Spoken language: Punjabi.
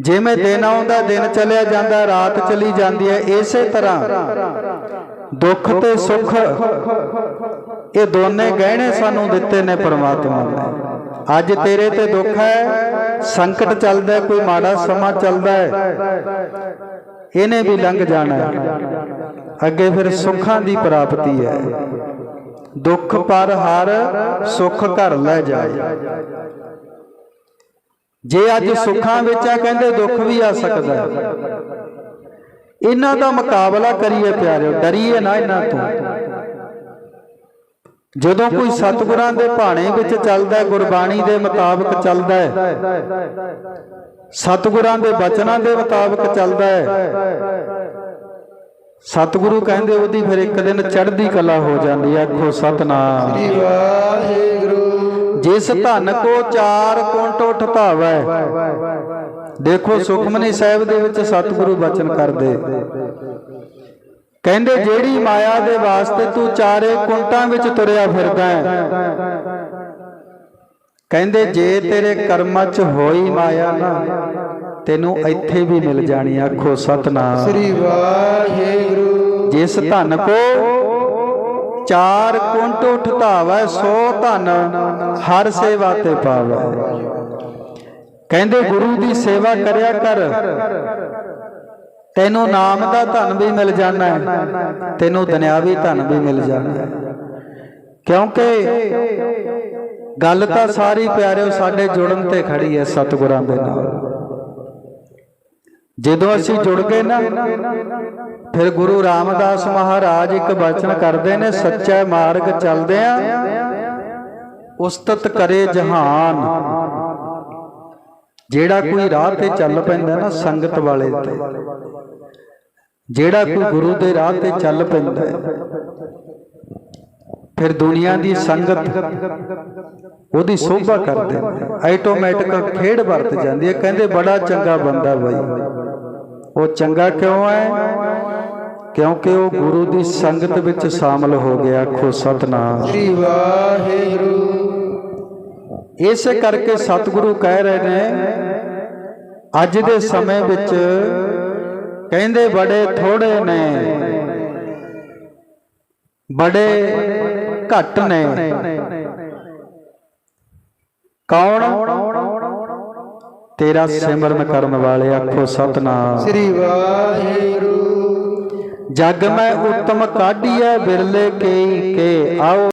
ਜਿਵੇਂ ਦਿਨ ਆਉਂਦਾ ਦਿਨ ਚਲਿਆ ਜਾਂਦਾ ਰਾਤ ਚਲੀ ਜਾਂਦੀ ਹੈ ਇਸੇ ਤਰ੍ਹਾਂ। ਦੁੱਖ ਤੇ ਸੁੱਖ ਇਹ ਦੋਨੇ ਗਹਿਣੇ ਸਾਨੂੰ ਦਿੱਤੇ ਨੇ ਪ੍ਰਮਾਤਮਾ ਨੇ। ਅੱਜ ਤੇਰੇ ਤੇ ਦੁੱਖ ਹੈ ਸੰਕਟ ਚੱਲਦਾ ਹੈ, ਕੋਈ ਮਾੜਾ ਸਮਾਂ ਚੱਲਦਾ ਹੈ। ਇਹਨੇ ਵੀ ਲੰਘ ਜਾਣਾ ਹੈ। ਅੱਗੇ ਫਿਰ ਸੁੱਖਾਂ ਦੀ ਪ੍ਰਾਪਤੀ ਹੈ। ਦੁੱਖ ਪਰ ਹਰ ਸੁੱਖ ਘਰ ਲੈ ਜਾਏ ਜੇ ਅੱਜ ਸੁੱਖਾਂ ਵਿੱਚ ਆ, ਕਹਿੰਦੇ ਦੁੱਖ ਵੀ ਆ ਸਕਦਾ ਇਹਨਾਂ ਦਾ ਮੁਕਾਬਲਾ ਕਰੀਏ ਪਿਆਰਿਓ, ਡਰੀਏ ਨਾ ਇਹਨਾਂ ਤੋਂ। ਜਦੋਂ ਕੋਈ ਸਤਿਗੁਰਾਂ ਦੇ ਭਾਣੇ ਵਿੱਚ ਚੱਲਦਾ ਗੁਰਬਾਣੀ ਦੇ ਮੁਤਾਬਕ ਚੱਲਦਾ ਹੈ। ਸਤਿਗੁਰਾਂ ਦੇ ਬਚਨਾਂ ਦੇ ਮੁਤਾਬਕ ਚੱਲਦਾ ਹੈ। ਸਤਿਗੁਰੂ ਕਹਿੰਦੇ ਉਹਦੀ ਫਿਰ ਇੱਕ ਦਿਨ ਚੜ੍ਹਦੀ ਕਲਾ ਹੋ ਜਾਂਦੀ ਹੈ। ਆਖੋ ਸਤਨਾਮ। ਸ੍ਰੀ ਵਾਹਿਗੁਰੂ। ਜਿਸ ਧਨ ਕੋ ਚਾਰ ਕੁੰਟ ਉਠ ਧਾਵੈ ਦੇਖੋ ਸੁਖਮਨੀ ਸਾਹਿਬ ਦੇ ਵਿੱਚ ਸਤਿਗੁਰੂ ਬਚਨ ਕਰਦੇ। ਕਹਿੰਦੇ ਜਿਹੜੀ ਮਾਇਆ ਦੇ ਵਾਸਤੇ ਤੂੰ ਚਾਰੇ ਕੁੰਟਾਂ ਵਿੱਚ ਤੁਰਿਆ ਫਿਰਦਾ ਹੈ। ਕਹਿੰਦੇ ਜੇ ਤੇਰੇ ਕਰਮਾਂ 'ਚ ਹੋਈ ਮਾਇਆ ਨਾ ਤੈਨੂੰ ਇੱਥੇ ਵੀ ਮਿਲ ਜਾਣੀ ਆਖੋ ਸਤਨਾਮ। ਸ੍ਰੀ ਵਾਹਿਗੁਰੂ। ਜਿਸ ਧਨ ਕੋ ਚਾਰ ਕੁੰਟ ਉਠ ਸੋ ਧਨ ਹਰ ਸੇਵਾ ਤੇ ਪਾਵੈ। ਕਹਿੰਦੇ ਗੁਰੂ ਦੀ ਸੇਵਾ ਕਰਿਆ ਕਰ। ਤੈਨੂੰ ਨਾਮ ਦਾ ਧਨ ਵੀ ਮਿਲ ਜਾਣਾ ਹੈ, ਤੈਨੂੰ ਦੁਨਿਆਵੀ ਧਨ ਵੀ ਮਿਲ ਜਾਣਾ ਹੈ। ਕਿਉਂਕਿ ਗੱਲ ਤਾਂ ਸਾਰੀ ਪਿਆਰਿਓ ਸਾਡੇ ਜੁੜਨ ਤੇ ਖੜੀ ਹੈ ਸਤਿਗੁਰਾਂ ਦੇ ਨਾਲ। ਜਦੋਂ ਅਸੀਂ ਜੁੜ ਗਏ ਨਾ, ਫਿਰ ਗੁਰੂ ਰਾਮਦਾਸ ਮਹਾਰਾਜ ਇੱਕ ਬਚਨ ਕਰਦੇ ਨੇ, ਸੱਚਾ ਮਾਰਗ ਚੱਲਦੇ ਆ ਉਸਤਤ ਕਰੇ ਜਹਾਨ। ਜਿਹੜਾ ਕੋਈ ਰਾਹ ਤੇ ਚੱਲ ਪੈਂਦਾ ਨਾ ਸੰਗਤ ਵਾਲੇ ਤੇ, ਜਿਹੜਾ ਕੋਈ ਗੁਰੂ ਦੇ ਰਾਹ ਤੇ ਚੱਲ ਪੈਂਦਾ ਫਿਰ ਦੁਨੀਆ ਦੀ ਸੰਗਤ ਉਹਦੀ ਸੋਭਾ ਕਰ ਨੇ। ਆਟੋਮੈਟਿਕ ਖੇਡ ਵਰਤ ਜਾਂਦੀ ਹੈ। ਕਹਿੰਦੇ ਬੜਾ ਚੰਗਾ ਬੰਦਾ ਬਾਈ। ਉਹ ਚੰਗਾ ਕਿਉਂ ਹੈ? ਕਿਉਂਕਿ ਉਹ ਗੁਰੂ ਦੀ ਸੰਗਤ ਵਿੱਚ ਸ਼ਾਮਲ ਹੋ ਗਿਆ। ਆਖੋ ਸਤਨਾਮ। ਸ੍ਰੀ ਵਾਹਿਗੁਰੂ ਇਸੇ ਕਰਕੇ ਸਤਿਗੁਰੂ ਕਹਿ ਰਹੇ ਨੇ, ਅੱਜ ਦੇ ਸਮੇਂ ਵਿੱਚ ਕਹਿੰਦੇ ਬੜੇ ਥੋੜੇ ਨੇ। ਬੜੇ ਘੱਟ ਨੇ। ਕੌਣ? ਤੇਰਾ ਸਿਮਰਨ ਕਰਨ ਵਾਲੇ ਆਖੋ ਸਤਨਾਮ। ਸ੍ਰੀ ਵਾਹਿਗੁਰੂ। ਜਗ ਮੈਂ ਉਤਮ ਕਾਢੀਐ ਬਿਰਲੇ ਕੇਈ ਕੇ ਆਓ।